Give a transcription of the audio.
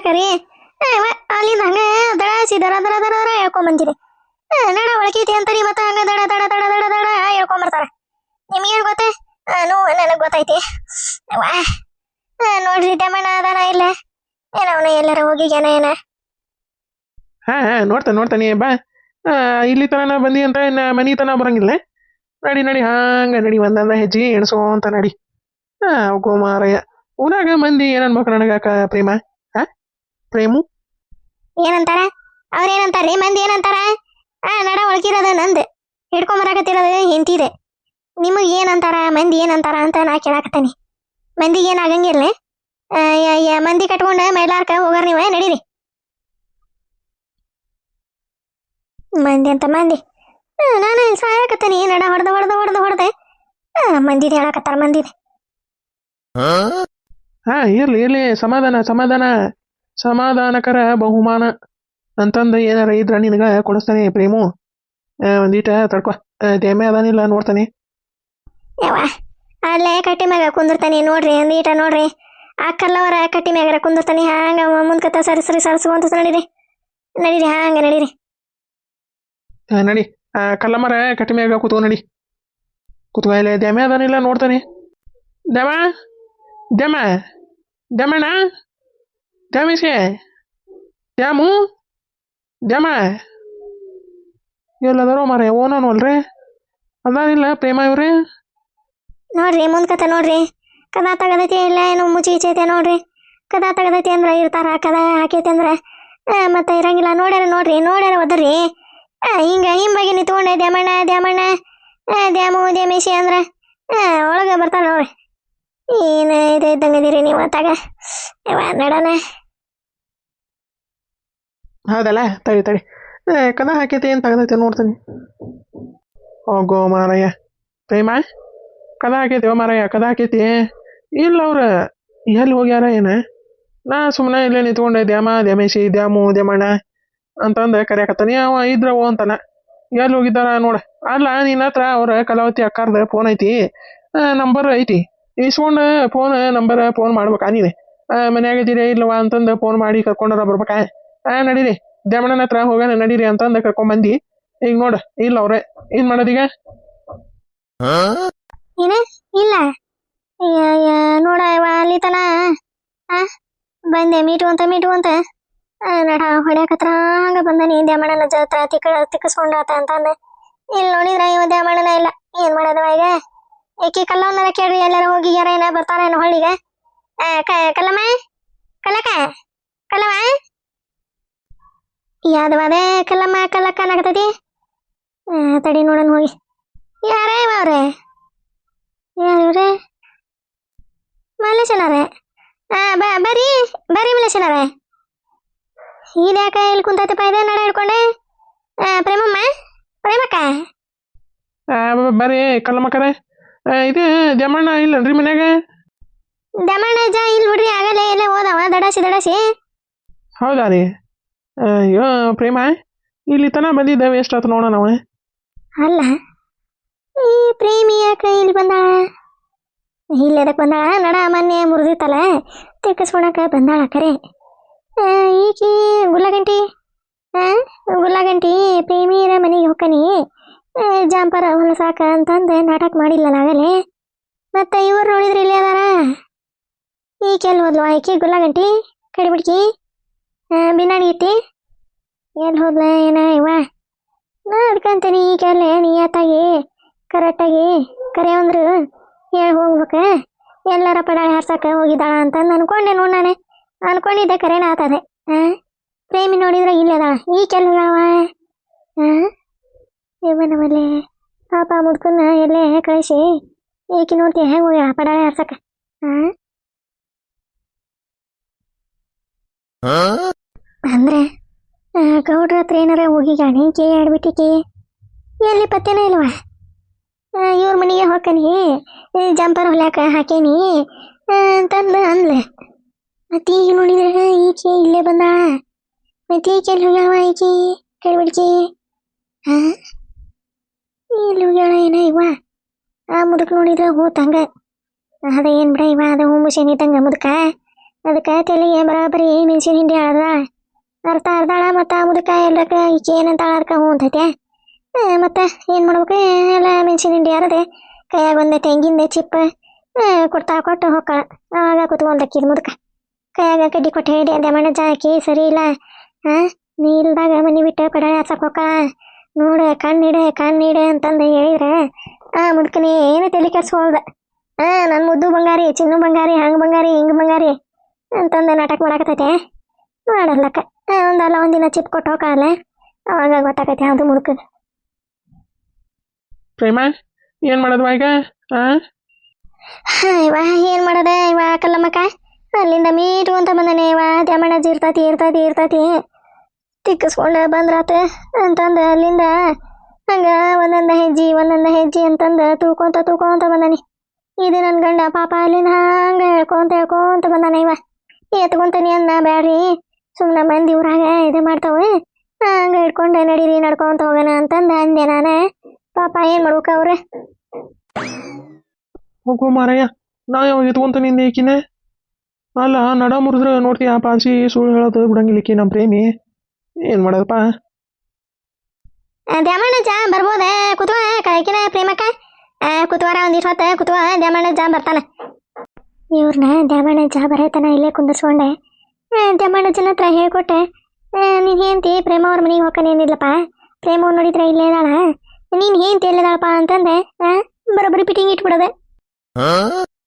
ಯಾಕರಿ ಅಲ್ಲಿಂದ ಹಂಗ ದಡಾಸಿ ದರ ದಡ ದರ ದರ ಹೇಳ್ಕೊಂಬಂದಿರಿ ನಡ ಒಳಕೈತಿ ಅಂತಾರಿ ಮತ್ತೆ ಹಂಗ ದಡ ದಡ ದಡ ದಡ ದಡ ಹೇಳ್ಕೊಂಬರ್ತಾರ ನಿಮ್ಗೇನು ಗೊತ್ತೆ? ನೋ, ನನಗೆ ಗೊತ್ತೈತಿ. ನೋಡ್ರಿ ದಮಣ ಅದಾನ ಇಲ್ಲ? ಏನವನ ಎಲ್ಲಾರ ಹೋಗಿಗ್ಯಾನ ಏನ? ಹಾ ಹಾ, ನೋಡ್ತಾನೆ ನೋಡ್ತಾನೆ, ಬಾ. ಇಲ್ಲಿ ತನ ಬಂದಿ ಅಂತ ಮನಿ ತನ ಬರಂಗಿಲ್ಲ? ನಡಿ ನಡಿ, ಹಾಂಗ ನಡಿ, ಒಂದಂದ ಹೆಜ್ಜೆ ಎಣಸೋಂತ ನಡಿ. ಹಾ ಗೋಮಾರಯ್ಯ. ಊರಾಗ ಮಂದಿ ಏನನ್ಬೇಕು ನನಗ ಪ್ರೇಮ? ಪ್ರೇಮು? ಏನಂತಾರ? ಅವ್ರೇನಂತಾರ್ರಿ? ಮಂದಿ ಏನಂತಾರ? ಆ ನಡ ಒಳಗಿರೋದ ನಂದ್. ಹಿಡ್ಕೊಂಬರಾಕತ್ತಿರೋದು ಹಿಂತಿದೆ ನಿಮಗ್ ಏನಂತಾರ? ಮಂದಿ ಏನಂತಾರ ಅಂತ ನಾ ಕೇಳಾಕತ್ತೇನಿ. ಮಂದಿಗೆ ಏನಾಗಂಗಿಲ್ಲ ಆ, ಯ- ಯ- ಮಂದಿ ಕಟ್ಕೊಂಡ ಮೈಲಾರ್ಕ ಹೋಗಾರ ನೀವ? ನಡೀರಿ. ಮಂದಿ ಅಂತ ಮಂದಿ. ನಾನು ಸಾಯಕತ್ತೇನಿ. ನಡ ಹೊಡೆದ ಹೊಡೆದ ಹೊಡೆದ ಹೊಡೆದೆ. ಮಂದಿದ ಹೇಳಕತ್ತಾರ ಮಂದಿದೆ. ಹಾ ಇರ್ಲಿ ಇರ್ಲಿ. ಸಮಾಧಾನ ಸಮಾಧಾನ. ಸಮಾಧಾನಕರ ಬಹುಮಾನ. ಅಂತಂದ ಏನಾರ ಇದ್ರೆ ನಿನಗೆ ಕೊಡಿಸ್ತಾನೆ ಪ್ರೇಮು. ಒಂದೀಟ ತಡ್ಕೊ. ದ್ಯಾಮೆ ಅದಾನಿಲ್ಲ ನೋಡ್ತಾನೆ. ಅಲ್ಲೇ ಕಟ್ಟಿ ಮ್ಯಾಗ ಕುಂದಿರ್ತಾನೆ ನೋಡ್ರಿ ಒಂದೀಟ ನೋಡ್ರಿ. ಆ ಕಲ್ಲವರ ಕಟ್ಟಿ ಮ್ಯಾಗಾರ ಕುಂದಿರ್ತಾನೆ ಹಾಂಗ ಮುಂದ್ಕತ್ತ ಸರಿ ಸರಿ ಸರಸುವಂತ ನಡೀರಿ. ನಡೀರಿ ಹಾಂಗ ನಡೀರಿ. ನಡಿ. ಕಲ್ಲಮರ ಕಟ್ಟಿ ಮ್ಯಾಗ ಕೂತ್ಕೊ ನಡಿ. ಕೂತ್ಕೊ ಇಲ್ಲಿ ದ್ಯಾಮೆ ಅದಾನಿಲ್ಲ ನೋಡ್ತಾನೆ. ದ್ಯಾಮ ದ್ಯಾಮ ದ್ಯಾಮಣ್ಣ ದ್ಯಾಮೇಶೆ ದ್ಯಾಮು ದ್ಯಾಮ ಎಲ್ಲದಾರೋ ಮಾರ ಓನೋನು ಅಲ್ರಿ ಅದಾನಿಲ್ಲ ಪ್ರೇಮ ಇವ್ರಿ ನೋಡ್ರಿ ಕತೆ ನೋಡ್ರಿ ಕದಾ ತಗದೈತಿ ಇಲ್ಲ ಏನು ಮುಚ್ಚಿ ಗಿಚ್ಚೈತೆ ನೋಡ್ರಿ ಕದಾ ತಗದೈತಿ ಅಂದ್ರೆ ಇರ್ತಾರ ಹಾಕದ ಹಾಕೈತಿ ಅಂದ್ರೆ ಆ, ಮತ್ತೆ ಇರಂಗಿಲ್ಲ ನೋಡ್ಯಾರ ನೋಡ್ರಿ ನೋಡ್ಯಾರ ಒದರ್ರಿ ಆ, ಹಿಂಗ ಹಿಂಬಾಗಿ ನಿಂತ್ಕೊಂಡೆ ದ್ಯಾಮಣ್ಣ ದ್ಯಾಮಣ್ಣ ಆ, ದ್ಯಾಮು ದ್ಯಾಮೇಶಿ ಅಂದ್ರ ಆ, ಒಳಗ ಬರ್ತಾರ ನೋಡ್ರಿ ಏನ ಇದು ಇದ್ದಂಗದಿರಿ ನೀವು ಅತ್ತಾಗ ನಡನ ಹೌದಲ್ಲ? ತಡಿ ತಡಿ. ಕದ ಹಾಕೈತಿ, ಏನು ತಗದೈತಿ ನೋಡ್ತೀನಿ. ಹೋಗೋ ಮಾರಯ್ಯ ತೈಮ ಕದ ಹಾಕೈತಿ, ಓ ಮಾರಯ್ಯ ಕದ ಹಾಕೈತಿ. ಇಲ್ಲ ಅವ್ರ, ಎಲ್ಲಿ ಹೋಗ್ಯಾರ ಏನ? ನಾ ಸುಮ್ಮನೆ ಇಲ್ಲೇ ನಿಂತ್ಕೊಂಡೆ, ದ್ಯಾಮ, ದ್ಯಾಮೇಶಿ, ದ್ಯಾಮು, ದ್ಯಾಮಣ್ಣ ಅಂತಂದು ಕರೆಯಕತ್ತಾನೆ. ಅವ ಇದ್ರವು ಅಂತಾನ. ಎಲ್ಲಿ ಹೋಗಿದ್ದಾರ ನೋಡ. ಅಲ್ಲ, ನಿನ್ನ ಹತ್ರ ಅವ್ರ ಕಲಾವತಿ ಅಕ್ಕಾರ್ದ ಫೋನ್ ಐತಿ. ನಂಬರ್ ಐತಿ. ಇಸ್ಕೊಂಡು ಫೋನ್ ನಂಬರ್ ಫೋನ್ ಮಾಡ್ಬೇಕಾ ನೀನೆ? ಮನ್ಯಾಗ ಇಲ್ಲವಾ ಅಂತಂದು ಫೋನ್ ಮಾಡಿ ಕರ್ಕೊಂಡಾರ ಬರ್ಬೇಕಾ? ಆ ನಡೀರಿ. ದೇವಣ್ಣನ ಹತ್ರ ಹೋಗೋಣ ನಡೀರಿ ಅಂದ ಕರ್ಕೊಂಡ್ ಬಂದಿ ಈಗ ನೋಡ, ಇಲ್ಲ ಅವ್ರೆ. ಏನ್ ಮಾಡೋದೀಗ? ಏನ? ಇಲ್ಲ. ನೋಡ ಅಲ್ಲಿ ತನ. ಬಂದೆ, ಮೀಟು ಅಂತ ಮೀಟು ಅಂತ. ನಡ ಹೊಡ್ಯಾಕತ್ರ ಹಂಗ ಬಂದಾನೆ. ದ್ಯಾಮಣ್ಣನ ಜತ್ರ ತಿಕ್ಕ ತಿಕ್ಕಸ್ಕೊಂಡಾತ ಅಂತಂದೆ ಇಲ್ಲಿ ನೋಡಿದ್ರ ಇವ ದ್ಯಾಮಣ್ಣನ ಇಲ್ಲ. ಏನ್ ಮಾಡೋದವ ಈಗ? ಏಕೆ ಕಲ್ಲವನ್ನ ಕೇಳ್ರಿ, ಎಲ್ಲಾರ ಹೋಗಿ ಯಾರ ಏನ ಬರ್ತಾರ ಏನೋ ಹೊಳ್ಳಿಗೆ ಕಲ್ಲಮ್ಮ? ಕಲ್ಲಕ ಕಲ್ಲವ ಯಾದವಾದೆ ಕಲ್ಲಮ್ಮ ಆ, ತಡಿ ನೋಡೋಣ ಹೋಗಿ. ಯಾರೇ ಅವ್ರೆ ಯಾರವ್ರೆ ಮಲ್ಲೇಶನರೇ ಆ ಬ ಬರ್ರಿ ಬರ್ರಿ ಮಲ್ಲೇಶನರೇ ಇದ್ಯಾಕ ಇಲ್ಲಿ ಕುಂತೈತಪ್ಪ ಇದೆ ನಡ ಹಿಡ್ಕೊಂಡೆ. ಪ್ರೇಮಮ್ಮ? ಪ್ರೇಮಕ್ಕ? ಆ, ಬ- ಬರ್ರಿ ಕಲ್ಲಮ್ಮಕ್ಕರೆ ಇದು ಜಮಣ್ಣ ಇಲ್ಲನ್ರಿ ಮನ್ಯಾಗ? ದಮಣ್ಣ ಜ ಇಲ್ಲಿ ಬಿಡ್ರಿ ಆಗಲೇ ಎಲ್ಲ ಹೋದವ ದಡಾಸಿ ದಡಾಸಿ. ಹೌದಾ ರೀ? ಅಯ್ಯೋ, ಪ್ರೇಮ, ಇಲ್ಲಿ ತನ ಬಂದಿದ್ದಾವೆ ಎಷ್ಟಾತು ನೋಡೋಣ ನಾವು ಅಲ್ಲ, ಈ ಪ್ರೇಮಿ ಯಾಕ ಇಲ್ಲಿ ಬಂದಾಳ? ಇಲ್ಲಿ ಬಂದಾಳ, ನಡ ಮೊನ್ನೆ ಮುರಿದಿತ್ತಲ್ಲ ತೆಕ್ಕಸ್ಕೊಳಕ ಬಂದಾಳ ಕರೆ. ಈಕಿ ಗುಲ್ಲಗಂಟಿ ಗುಲ್ಲಗಂಟಿ ಪ್ರೇಮಿಯರ ಮನೆಗೆ ಹೋಗ್ಕನಿ ಜಾಂಪರ ಜಾಂಪರ ಹೊಲಸಾಕ ಅಂತಂದು ನಾಟಕ ಮಾಡಿಲ್ಲ ಆಗಲೇ. ಮತ್ತೆ ಇವ್ರು ನೋಡಿದ್ರೆ ಇಲ್ಲಿ ಅದಾರ? ಈಕೆ ಎಲ್ಲಿ ಹೋದ್ಲು ಈಕಿ ಗುಲ್ಲಗಂಟಿ ಕಡಿಬಿಡ್ಕಿ. ಬಿನ್ನಾಡಿ ಇಟ್ಟಿ. ಎಲ್ಲಿ ಹೋದ್ಲ ಏನ ಇವ? ನಾ ಅದ್ಕಂತೀನಿ ಈಗೆಲ್ಲ ನಿಯತ್ತಾಗಿ ಕರೆಕ್ಟಾಗಿ. ಕರೆ ಅಂದ್ರು ಹೇಳಿ ಹೋಗ್ಬೇಕ? ಎಲ್ಲರ ಪಡಾಳಿ ಹಾರ್ಸಕ್ಕೆ ಹೋಗಿದ್ದಾಳ ಅಂತ ಅನ್ಕೊಂಡೆ ನೋಡ್ ನಾನೇ. ಅನ್ಕೊಂಡಿದ್ದೆ ಕರೆನ ಆತದೆ. ಆ? ಪ್ರೇಮಿ ನೋಡಿದ್ರೆ ಇಲ್ಲೇ ಅದಾಳ. ಈ ಕೆಲವ ಆ? ನಮ್ಮಲ್ಲಿ ಪಾಪ ಮುಡ್ಕನ್ನ ಎಲ್ಲೇ ಕಳಿಸಿ ಈಕಿ ನೋಡ್ತೀಯ ಹೆಂಗೆ ಹೋಗ್ಯಾಳ ಪಡಾಳಿ ಹಾರ್ಸಕ್ಕೆ ಆ? ಅಂದ್ರೆ ಗೌಡ್ರ ಹತ್ರ ಏನಾರ ಹೋಗಿಗಾಣಿ ಕೇ ಆಡ್ಬಿಟ್ಟಿಕೆ ಎಲ್ಲಿ ಪತ್ತೆನೇ ಇಲ್ವಾ? ಇವ್ರ ಮನೆಗೆ ಹೊಕ್ಕನಿ ಜಂಪರ್ ಹೊಲ್ಯಾಕ ಹಾಕೇನಿ ಆ, ಅಂತಂದು ಅಂದ್ಲೆ. ಮತ್ತೆ ಈಗ ನೋಡಿದ್ರೆ ಈಕೆ ಇಲ್ಲೇ ಬಂದಾಳ ಮತ್ತೆ ಈಕೆ ಎಲ್ಲಿ ಹೋಗ್ಯಾವ ಈಕೆ ಕೇಳ್ಬಿಡ್ಕಿ ಹಾ ಎಲ್ಲಿ ಹೋಗ್ಯಾಳ ಏನ ಇವ? ಆ ಮುದುಕ್ ನೋಡಿದ್ರೆ ಹೋತಂಗ. ಅದ ಏನ್ ಬಿಡ ಇವ? ಅದ ಹೂಮು ಶನಿ ತಂಗ ಮುದುಕ. ಅದಕ್ಕೆ ತಲೆಗೆ ಬರಾಬರಿ ಮೆಣಸಿನ ಹಿಂಡಿ ಅಳ್ದ ಅರ್ಥ ಅರ್ಧಾಳ ಮತ್ತು ಮುದಕ ಎಲ್ಲಕ್ಕೆ ಈಕೆ ಏನಂತಾಳ ಅದಕ್ಕೆ ಹ್ಞೂ ಅಂತೈತೆ ಮತ್ತು ಏನು ಮಾಡ್ಬೇಕು? ಎಲ್ಲ ಮೆಣಸಿನ ಹಿಂಡಿ ಯಾರದೆ? ಕೈಯಾಗ ಒಂದು ತೆಂಗಿಂದೆ ಚಿಪ್ಪ ಆ, ಕೊಡ್ತಾ ಕೊಟ್ಟು ಹೊಕ್ಕಾಳ. ಆಗ ಕುತ್ಕೊಂಡಕ್ಕಿದ್ ಮುದಕ. ಕೈಯಾಗ ಕಡ್ಡಿ ಕೊಟ್ಟು ಹೇಳಿ ಮಣ್ಣ ಜಾಕಿ ಸರಿ ಇಲ್ಲ. ಹಾ ನೀ ಇಲ್ದಾಗ ಮನಿ ಬಿಟ್ಟು ಕಡೆ ಹಚ್ಚಕ್ ಹೊಕ್ಕಾಳ. ನೋಡು ಕಣ್ಣಿಡೆ ಕಣ್ಣಿಡೆ ಅಂತಂದು ಹೇಳಿದ್ರೆ ಆ ಮುದುಕನೇ ಏನು ತಲೆ ಕೆಡ್ಸ್ಕೊಳ್ದೆ. ಆ ನನ್ನ ಮುದ್ದು ಬಂಗಾರಿ ಚಿನ್ನು ಬಂಗಾರಿ ಹಂಗೆ ಬಂಗಾರಿ ಹಿಂಗೆ ಬಂಗಾರಿ ಅಂತಂದು ನಾಟಕ ಮಾಡಾಕತೈತೆ ಮಾಡಲ್ಲಕ್ಕ. ಆ, ಒಂದಲ್ಲ ಒಂದಿನ ಚಿಪ್ ಕೊಟ್ಟು ಹೋಗಲ್ಲ ಅವಾಗ ಗೊತ್ತಾಕೈತೆ ಅದು ಮುಡ್ಕ ಪ್ರೇಮ ಏನು ಮಾಡೋದು ಈಗ ಇವ ಏನು ಮಾಡೋದೆ ಇವ ಕಲ್ಲಮ್ಮಕ್ಕ? ಅಲ್ಲಿಂದ ಮೀಟು ಅಂತ ಬಂದಾನೆ ಇವ. ದ್ಯಾಮಣ್ಣಜ್ಜಿ ಇರ್ತೈತಿ ಇರ್ತೈತಿ ಇರ್ತೈತಿ ತಿಕ್ಕಿಸ್ಕೊಂಡು ಬಂದ್ರಾತ ಅಂತಂದ ಅಲ್ಲಿಂದ ಹಂಗ ಒಂದೊಂದ ಹೆಜ್ಜೆ ಒಂದೊಂದ ಹೆಜ್ಜೆ ಅಂತಂದ ತೂಕೊಂತ ತೂಕೊಂತ ಬಂದಾನೆ. ಇದು ನನ್ನ ಗಂಡ ಪಾಪ ಅಲ್ಲಿಂದ ಹಂಗ ಹೇಳ್ಕೊಂತ ಹೇಳ್ಕೊಂತ ಬಂದಾನೆ ಇವ. ಎತ್ಕೊಂತಾನೆ ಅನ್ನ ಬ್ಯಾಡ್ರಿ. ಸುಮ್ಮನೆ ಮಂದಿ ಊರಾಗ ಇದು ಮಾಡ್ತಾವೆ ಹಂಗ ಹಿಡ್ಕೊಂಡು ನಡೀರಿ ನಡ್ಕೊಂತ ಹೋಗೋಣ ಅಂತಂದು ಅಂದೆ ನಾನೇ. ಪಾಪ ಏನು ಮಾಡ್ಬೇಕು ಅವ್ರೆ? ಹೋಗು ಮಾರಯ್ಯ ನಾ ಯಾವಾಗ ಎತ್ಕೊಂತ ನಿಂದ ಈಕಿನ? ಅಲ್ಲ ನಡ ಮುರಿದ್ರೆ ನೋಡ್ತೀಯ ಪಾಂಚಿ ಸುಳ್ಳು ಹೇಳೋದು ಬಿಡಂಗಿಲ್ಲ ಈಕಿ ನಮ್ಮ ಪ್ರೇಮಿ. ಏನು ಮಾಡೋದಪ್ಪ? ದ್ಯಾಮಣ್ಣಜ್ಜ ಬರ್ಬೋದ? ಕುತ್ವ ಕಳಕಿನ ಪ್ರೇಮಕ್ಕ? ಕುತ್ವಾರ ಒಂದಿಷ್ಟು ಹೊತ್ತ ಕುತ್ವ ದ್ಯಾಮಣ್ಣಜ್ಜ ಬರ್ತಾನ. ಇವ್ರನ್ನ ದ್ಯಾಮಣ್ಣಜ್ಜ ಬರತನ ಇಲ್ಲೇ ಕುಂದಿರ್ಸ್ಕೊಂಡೆ. ದ್ಯಾಮಣ್ಣಜ್ಜನ ಹತ್ರ ಹೇಳ್ಕೊಟ್ಟೆ. ನೀನು ಹೆಂಡ್ತಿ, ಪ್ರೇಮ ಅವ್ರ ಮನೆಗೆ ಹೋಗ್ಕನೇನಿಲ್ಲಪ್ಪ ಪ್ರೇಮ ಅವ್ರು ನೋಡಿದ್ರೆ ಇಲ್ಲೇ ಇದಾಳ ನೀನು ಹೆಂಡ್ತಿ ಎಲ್ಲದಾಳಪ್ಪ ಅಂತಂದೆ. ಬರೋಬ್ಬರಿ ಪಿಟಿಂಗ್ ಇಟ್ಬಿಡೋದೆ.